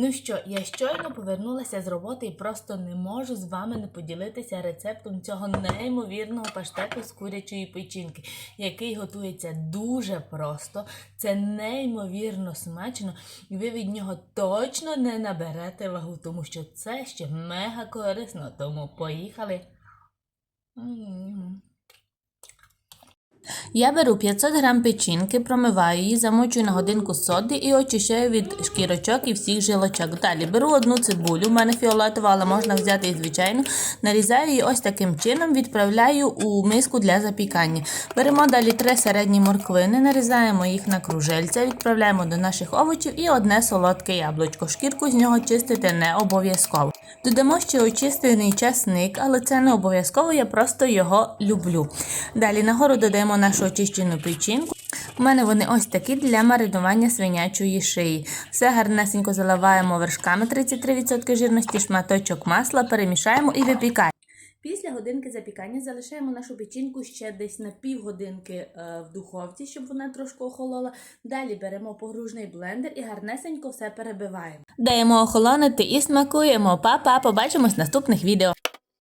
Ну що, я щойно повернулася з роботи і просто не можу з вами не поділитися рецептом цього неймовірного паштету з курячої печінки, який готується дуже просто. Це неймовірно смачно, і ви від нього точно не наберете вагу, тому що це ще мега корисно. Тому поїхали. Я беру 500 грам печінки, промиваю її, замочую на годинку соди і очищаю від шкірочок і всіх жилочок. Далі беру одну цибулю, у мене фіолетова, але можна взяти і звичайну. Нарізаю її ось таким чином, відправляю у миску для запікання. Беремо далі три середні морквини, нарізаємо їх на кружельця, відправляємо до наших овочів і одне солодке яблучко. Шкірку з нього чистити не обов'язково. Додамо ще очистений часник, але це не обов'язково, я просто його люблю. Далі нагору додаємо нашу очищену печінку. У мене вони ось такі для маринування свинячої шиї. Все гарнесенько заливаємо вершками 33% жирності, шматочок масла, перемішаємо і випікаємо. Після годинки запікання залишаємо нашу печінку ще десь на півгодинки е, в духовці, щоб вона трошки охолола. Далі беремо погружний блендер і гарнесенько все перебиваємо. Даємо охолонити і смакуємо. Па-па, побачимось в наступних відео.